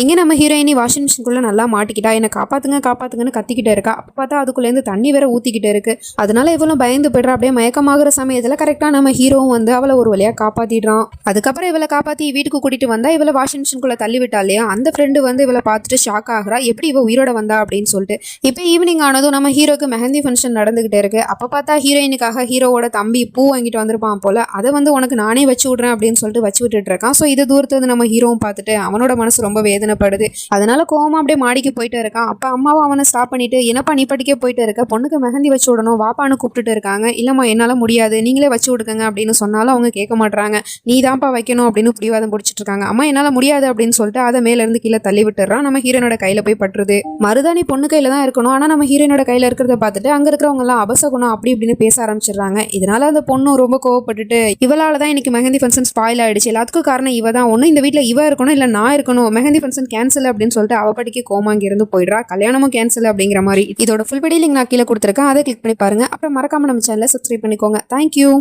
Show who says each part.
Speaker 1: எங்கே நம்ம ஹீரோயினி வாஷிங் மிஷின்குள்ளே நல்லா மாட்டிக்கிட்டா? என்னை காப்பாற்றுங்க காப்பாற்றுங்கன்னு கத்திக்கிட்டே இருக்கா. அப்போ பார்த்தா அதுக்குள்ளேருந்து தண்ணி வேற ஊற்றிக்கிட்டு இருக்கு. அதனால இவ்வளோ பயந்து போய்ட்றா. அப்படியே மயக்கமாகிற சமயத்தில் கரெக்டாக நம்ம ஹீரோவும் வந்து அவளை ஒரு வழியாக காப்பாற்றிடுறான் அதுக்கப்புறம் இவளை காப்பாற்றி வீட்டுக்கு கூட்டிகிட்டு வந்தா இவளை வாஷிங் மிஷின்குள்ளே தள்ளி விட்டா இல்லையா? அந்த ஃப்ரெண்டு வந்து இவளை பார்த்துட்டு ஷாக் ஆகுறா. எப்படி இவள் உயிரோட வந்தா அப்படின்னு சொல்லிட்டு. இப்போ ஈவினிங் ஆனதும் நம்ம ஹீரோக்கு மெஹந்தி ஃபங்க்ஷன் நடந்துகிட்டே இருக்கு. அப்போ பார்த்தா ஹீரோயினுக்காக ஹீரோவோட தம்பி பூ வாங்கிட்டு வந்திருப்பான் போல. அதை வந்து உனக்கு நானே வச்சு விட்றேன் அப்படின்னு சொல்லிட்டு வச்சு விட்டுட்டு இருக்கான். ஸோ இது தூரத்துல நம்ம ஹீரோவும் பார்த்துட்டு அவனோட மனசு ரொம்ப வேதனைப்படுது. அதனால கோவமா அப்படியே மாடிக்கு போயிட்டு இருக்கான் அப்போ அம்மாவும் அவனை ஸ்டாப் பண்ணிட்டு என்னப்பா நீ படிக்க போயிட்டு இருக்க? பொண்ணுக்கு மெஹந்தி வச்சு விடணும். வாப்பான்னு கூப்பிட்டுட்டு இருக்காங்க. இல்லம்மா என்னால் முடியாது. நீங்களே வச்சு விடுங்க அப்படின்னு சொன்னாலும் அவங்க கேட்க மாட்றாங்க. நீ தான்ப்பா வைக்கணும் அப்படின்னு பிடிவாதம் பிடிச்சிட்டு இருக்காங்க. அம்மா என்னால் முடியாது அப்படின்னு சொல்லிட்டு அதை மேல இருந்து கீழே தள்ளி விட்டுறான் நம்ம ஹீரோனோட கையில போய் பட்டுருது. மருதாணி பொண்ணு கையில தான் இருக்கணும். ஆனால் நம்ம ஹீரோனோட கையில இருக்கிறத பார்த்துட்டு அங்க இருக்கிறவங்க எல்லாம் அபசகுணம் அப்படி இப்படின்னு பேச ஆரம்பிச்சிடுறாங்க. இதனால அந்த பொண்ணும் ரொம்ப கோவப்பட்டுட்டு இவளால தான் இன்னைக்கு மெஹந்தி ஃபங்க்ஷன் ஸ்பாயில் ஆயிடுச்சு. எல்லாத்துக்கும் காரணம் இவ தான் ஒன்று இந்த வீட்டில் இவ இருக்கணும் இல்லை நான் இருக்கணும். மெஹந்தி ஃபங்க்ஷன் கேன்சல் அப்படின்னு சொல்லிட்டு அவப்படிக்கு படிக்க கோமா இருந்து போயிடுறா. கல்யாணமும் கேன்சல் அப்படிங்கிற மாதிரி. இதோட ஃபுல் படி லிங்க் நான் கீழே கொடுத்துருக்கேன். அதை கிளிக் பண்ணி பாருங்க. அப்புறம் மறக்காம நம்ம சேனலை சப்ஸ்கிரைப் பண்ணிக்கோங்க. தேங்க்யூ